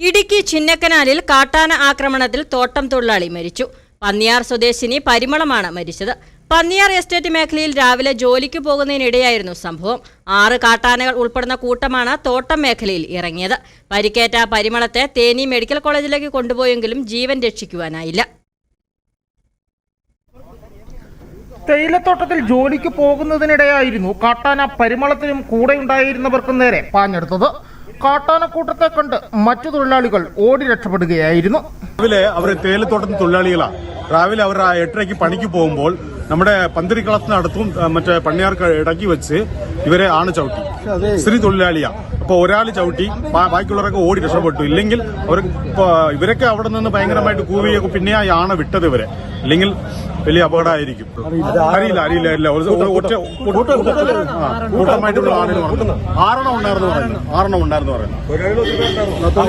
ഇടുക്കി ചിന്നക്കനാലിൽ കാട്ടാന ആക്രമണത്തിൽ തോട്ടം തൊഴിലാളി മരിച്ചു. പന്നിയാർ സ്വദേശിനി പരിമളമാണ് മരിച്ചത്. പന്നിയാർ എസ്റ്റേറ്റ് മേഖലയിൽ രാവിലെ ജോലിക്ക് പോകുന്നതിനിടെയായിരുന്നു സംഭവം. ആറ് കാട്ടാനകൾ ഉൾപ്പെടുന്ന കൂട്ടമാണ് തോട്ടം മേഖലയിൽ ഇറങ്ങിയത്. പരിക്കേറ്റ പരിമളത്തെ തേനി മെഡിക്കൽ കോളേജിലേക്ക് കൊണ്ടുപോയെങ്കിലും ജീവൻ രക്ഷിക്കുവാനായില്ല. തേയിലത്തോട്ടത്തിൽ ജോലിക്ക് പോകുന്നതിനിടെയായിരുന്നു കാട്ടാന പരിമളത്തിനും കൂടെയുണ്ടായിരുന്നവർക്കും നേരെ പാഞ്ഞെടുത്തത്. കാട്ടാനക്കൂട്ടത്തെ കണ്ട് മറ്റു തൊഴിലാളികൾ ഓടി രക്ഷപ്പെടുകയായിരുന്നു. രാവിലെ അവർ തേയിലത്തോട്ടത്തിൽ തൊഴിലാളികളാണ് രാവിലെ അവർ ആ എട്ടരയ്ക്ക് പണിക്ക് പോകുമ്പോൾ നമ്മുടെ പന്തിരിക്കളത്തിനടുത്തും മറ്റേ പണിയാർക്ക് ഇടക്കി വെച്ച് ഇവരെ ആണ് ചവിട്ടി. സ്ത്രീ തൊഴിലാളിയാ. അപ്പൊ ഒരാൾ ചവിട്ടി ബാക്കിയുള്ളവരൊക്കെ ഓടി രക്ഷപ്പെട്ടു. ഇല്ലെങ്കിൽ അവർ ഇപ്പൊ ഇവരൊക്കെ അവിടെ നിന്ന് ഭയങ്കരമായിട്ട് കൂവിയൊക്കെ പിന്നെ ആ യാണ വിട്ടത് ഇവരെ. ഇല്ലെങ്കിൽ വലിയ അപകടമായിരിക്കും. അറിയില്ല. അറിയില്ല ഇല്ല ഒറ്റ കൂട്ടമായിട്ടുള്ള ആളുകൾ ആറെണ്ണം ഉണ്ടായിരുന്നു പറയുന്നു. ആറെണ്ണം ഉണ്ടായിരുന്നു പറയുന്നു.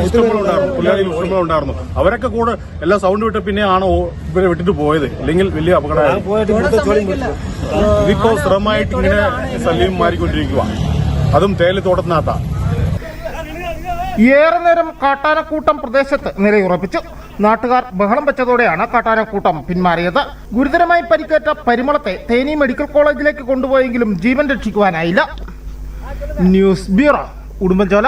ഇഷ്ടങ്ങളുണ്ടായിരുന്നു ഉണ്ടായിരുന്നു. അവരൊക്കെ കൂടെ എല്ലാം സൗണ്ട് വിട്ട് പിന്നെ ആണോ ഇവരെ വിട്ടിട്ട് പോയത്. അല്ലെങ്കിൽ വലിയ അപകടമായിരുന്നു. ഇതിപ്പോ സ്ഥിരമായിട്ട് ഇങ്ങനെ സലീം മാറിക്കൊണ്ടിരിക്കുക അതും തേയിലത്തോട്ടത്തിനകത്താ ഏറെ നേരം കാട്ടാനക്കൂട്ടം പ്രദേശത്ത് നിലയുറപ്പിച്ചു നാട്ടുകാർ ബഹളം വെച്ചതോടെയാണ് കാട്ടാനക്കൂട്ടം പിന്മാറിയത്. ഗുരുതരമായി പരിക്കേറ്റ പരിമളത്തെ തേനി മെഡിക്കൽ കോളേജിലേക്ക് കൊണ്ടുപോയെങ്കിലും ജീവൻ രക്ഷിക്കുവാനായില്ല. News bureau Udumbanchola.